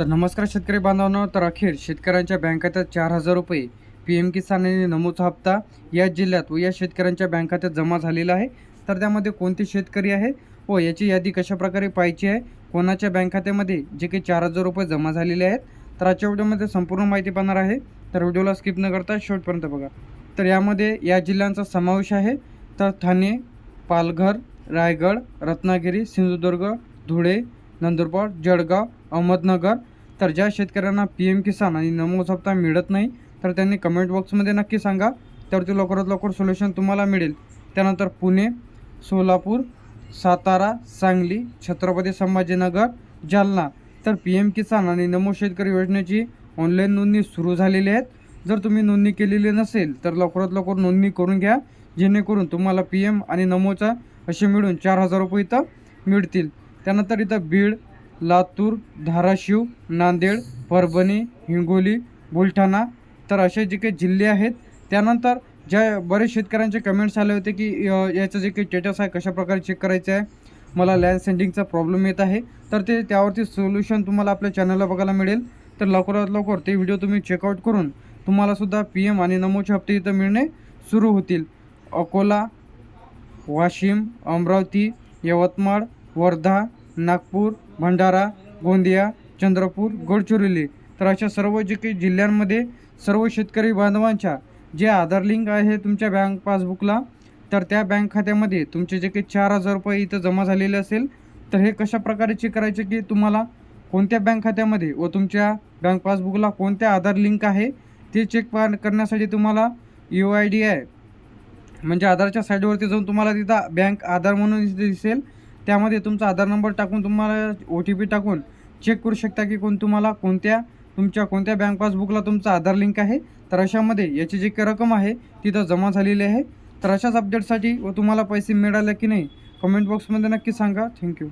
तर नमस्कार शेतकरी बांधवांनो तर अखेर शेतकऱ्यांच्या बँक खात्यात चार हजार रुपये पी एम किसान आणि नमूचा हप्ता या जिल्ह्यात व या शेतकऱ्यांच्या बँक खात्यात जमा झालेला आहे. तर त्यामध्ये कोणते शेतकरी आहे व याची यादी कशाप्रकारे पाहिजे आहे? कोणाच्या बँक खात्यामध्ये जे काही चार हजार रुपये जमा झालेले आहेत? तर आजच्या व्हिडिओमध्ये संपूर्ण माहिती पाहणार आहे. तर व्हिडिओला स्किप न करता शेवटपर्यंत बघा. तर यामध्ये या जिल्ह्यांचा समावेश आहे. तर ठाणे पालघर रायगड रत्नागिरी सिंधुदुर्ग धुळे नंदुरबार जळगाव अहमदनगर. तर ज्या शेतकऱ्यांना पी एम किसान आणि नमो हप्ता मिळत नाही तर त्यांनी कमेंट बॉक्समध्ये नक्की सांगा. त्यावरती लवकरात लवकर सोल्युशन तुम्हाला मिळेल. त्यानंतर पुणे सोलापूर सातारा सांगली छत्रपती संभाजीनगर जालना. तर पी एम किसान आणि नमो शेतकरी योजनेची ऑनलाईन नोंदणी सुरू झालेली आहेत. जर तुम्ही नोंदणी केलेली नसेल तर लवकरात लवकर नोंदणी करून घ्या. जेणेकरून तुम्हाला पी एम आणि नमोचा असे मिळून चार हजार रुपये इथं मिळतील. त्यानंतर इथं बीड लातूर धाराशिव नांदेड परभणी हिंगोली बुलढाणा तर असे जे काही जिल्हे आहेत त्यानंतर ज्या बरेच शेतकऱ्यांचे कमेंट्स आले होते की याचं जे काही स्टेटस आहे कशाप्रकारे चेक करायचं आहे मला लँड सेंडिंगचा प्रॉब्लेम येत आहे तर ते त्यावरती सोल्युशन तुम्हाला आपल्या चॅनलला बघायला मिळेल. तर लवकरात लवकर ते व्हिडिओ तुम्ही चेकआउट करून तुम्हालासुद्धा पी एम आणि नमोचे हप्ते इथं मिळणे सुरू होतील. अकोला वाशिम अमरावती यवतमाळ वर्धा नागपूर भंडारा गोंदिया चंद्रपूर गडचिरोली तर अशा सर्व जे काही जिल्ह्यांमध्ये सर्व शेतकरी बांधवांच्या जे आधार लिंक आहे तुमच्या बँक पासबुकला तर त्या बँक खात्यामध्ये तुमचे जे काही चार हजार रुपये इथं जमा झालेले असेल तर हे कशा प्रकारे चेक करायचे की तुम्हाला कोणत्या बँक खात्यामध्ये व तुमच्या बँक पासबुकला कोणत्या आधार लिंक आहे ते चेक पा करण्यासाठी तुम्हाला यू आय डी आय म्हणजे आधारच्या साईडवरती जाऊन तुम्हाला तिथं बँक आधार म्हणून इथे दिसेल. त्यामध्ये तुमचा आधार नंबर टाकून तुम्हाला ओ टी पी टाकून चेक करू शकता की कोण तुम्हाला कोणत्या तुमच्या कोणत्या बँक पासबुकला तुमचा आधार लिंक आहे. तर अशामध्ये याची जी काही रक्कम आहे तिथं जमा झालेली आहे. तर अशाच अपडेटसाठी व तुम्हाला पैसे मिळाले की नाही कमेंट बॉक्समध्ये नक्की सांगा. थँक्यू